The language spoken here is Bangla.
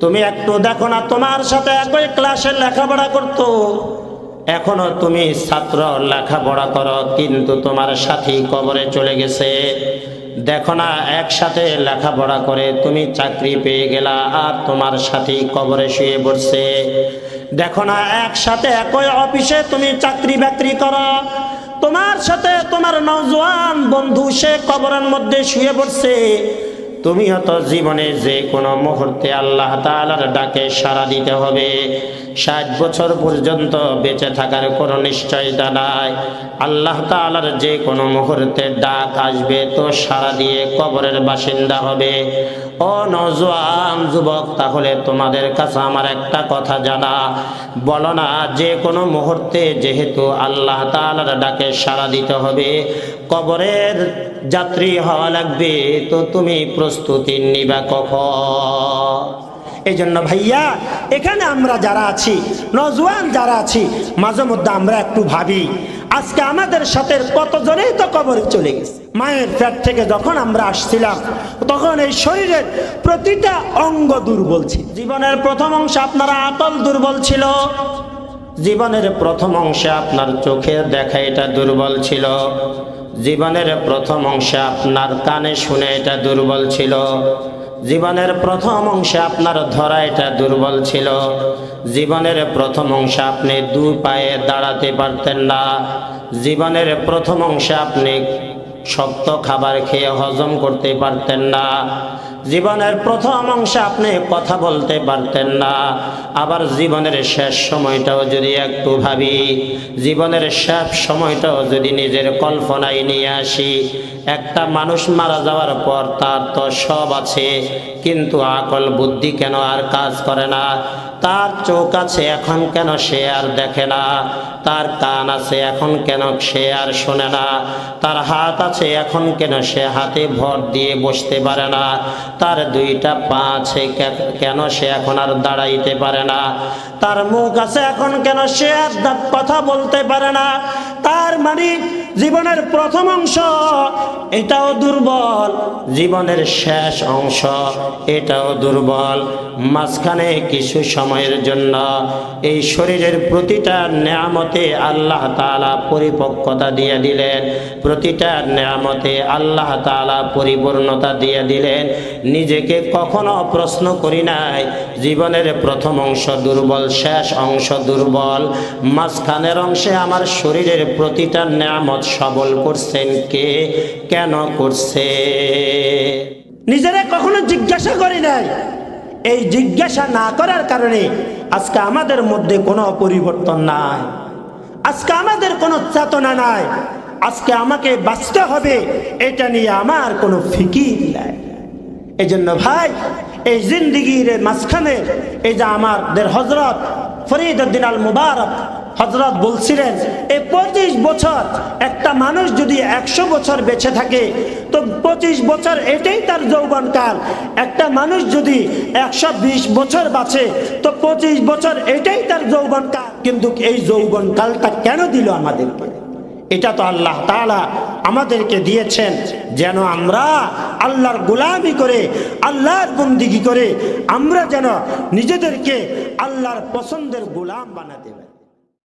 তুমি একটু দেখো না, তোমার সাথে একই ক্লাসে লেখাপড়া করতো। এখনও তুমি ছাত্র, লেখাপড়া করো, কিন্তু তোমার সাথী কবরে চলে গেছে। দেখো না, একসাথে লেখাপড়া করে তুমি চাকরি পেয়ে গেলা আর তোমার সাথী কবরে শুয়ে পড়ছে। দেখো না, একসাথে একই অফিসে তুমি চাকরি বাকরি করো। তোমার সাথে তোমার নওজোয়ান বন্ধু, সে কবরের মধ্যে শুয়ে পড়ছে। তুমিও হয়তো জীবনে যে কোনো মুহূর্তে আল্লাহ তালার ডাকে সাড়া দিতে হবে। ষাট বছর পর্যন্ত বেঁচে থাকার কোনো নিশ্চয়তা নাই। আল্লাহ তালার যে কোনো মুহূর্তে ডাক আসবে তো সাড়া দিয়ে কবরের বাসিন্দা হবে। ও নজওয়ান যুবক, তাহলে তোমাদের কাছে আমার একটা কথা জানা। বলো না, যে কোনো মুহূর্তে যেহেতু আল্লাহ তাআলার ডাকে সাড়া দিতে হবে, কবরের যাত্রী হওয়া লাগবে, তো তুমি প্রস্তুতি নিবা কখন? এই জন্য ভাইয়া, এখানে আমরা যারা আছি, নজওয়ান যারা আছি, মাঝে মধ্যে আমরা একটু ভাবি, আজকে আমাদের সাথে কতজনেই তো কবরে চলে গেছে? মায়ের পেট থেকে যখন আমরা আসছিলাম, তখন এই শরীরের প্রতিটা অঙ্গ দুর্বল ছিল। জীবনের প্রথম অংশ আপনারা আতল দুর্বল ছিল। জীবনের প্রথম অংশে আপনার চোখের দেখা এটা দুর্বল ছিল। জীবনের প্রথম অংশে আপনার কানে শুনে এটা দুর্বল ছিল। জীবনের প্রথম অংশে আপনার ধরা এটা দুর্বল ছিল। জীবনের প্রথম অংশে আপনি দু পায়ে দাঁড়াতে পারতেন না। জীবনের প্রথম অংশে আপনি শক্ত খাবার খেয়ে হজম করতে পারতেন না। জীবনের প্রথম অংশে আপনি কথা বলতে পারতেন না। আবার জীবনের শেষ সময়টাও যদি একটু ভাবি, জীবনের শেষ সময়টাও যদি নিজের কল্পনায় নিয়ে আসি, একটা মানুষ মারা যাওয়ার পর তার তো সব আছে, কিন্তু আকল বুদ্ধি কেন আর কাজ করে না? তার চোখ আছে এখন কেন সে আর দেখে না? তার কান আছে এখন কেন সে আর শোনে না? তার হাত আছে এখন কেন সে হাতে ভর দিয়ে বসতে পারে না? তার দুইটা পা আছে কেন সে এখন আর দাঁড়াইতে পারে না? তার মুখ আছে এখন কেন সে আর কথা বলতে পারে না? তার মানে জীবনের প্রথম অংশ, এটাও দুর্বল। জীবনের শেষ অংশ, এটাও দুর্বল। মাঝখানে কিছু সময়ের জন্য এই শরীরের প্রতিটা নেয়ামতে আল্লাহ তাআলা পরিপক্কতা দিয়ে দিলেন, প্রতিটা নেয়ামতে আল্লাহ তাআলা পরিপূর্ণতা দিয়ে দিলেন। নিজেকে কখনো প্রশ্ন করি নাই, জীবনের প্রথম অংশ দুর্বল, শেষ অংশ দুর্বল। মাঝখানের অংশে আমার শরীরের প্রতিটা নেয়ামত সবল করছেন কে? কেন করছে? নিজেরা কখনো জিজ্ঞাসা করি নাই। এই জিজ্ঞাসা না করার কারণে আজকে আমাদের মধ্যে কোনো পরিবর্তন নাই। আজকে আমাদের কোনো চেতনা নাই। আজকে আমাকে বাঁচতে হবে, এটা নিয়ে আমার কোনো ফিকির নাই। এই জন্য ভাই, এই জিন্দিগির মাঝখানে এই যে আমাদের হজরত ফরিদ উদ্দিন আল মুবারক হজরত বলছিলেন এই পঁচিশ বছর, একটা মানুষ যদি একশো বছর বেঁচে থাকে, তো পঁচিশ বছর এটাই তার যৌবনকাল একটা মানুষ যদি একশো বিশ বছর বাঁচে, তো পঁচিশ বছর এটাই তার যৌবনকাল কিন্তু এই যৌবনকালটা কেন দিল আমাদেরকে? এটা তো আল্লাহ তাআলা আমাদেরকে দিয়েছেন, যেন আমরা আল্লাহর গোলামি করে, আল্লাহর বন্দিগি করে, আমরা যেন নিজেদেরকে আল্লাহর পছন্দের গোলাম বানাতে পারি।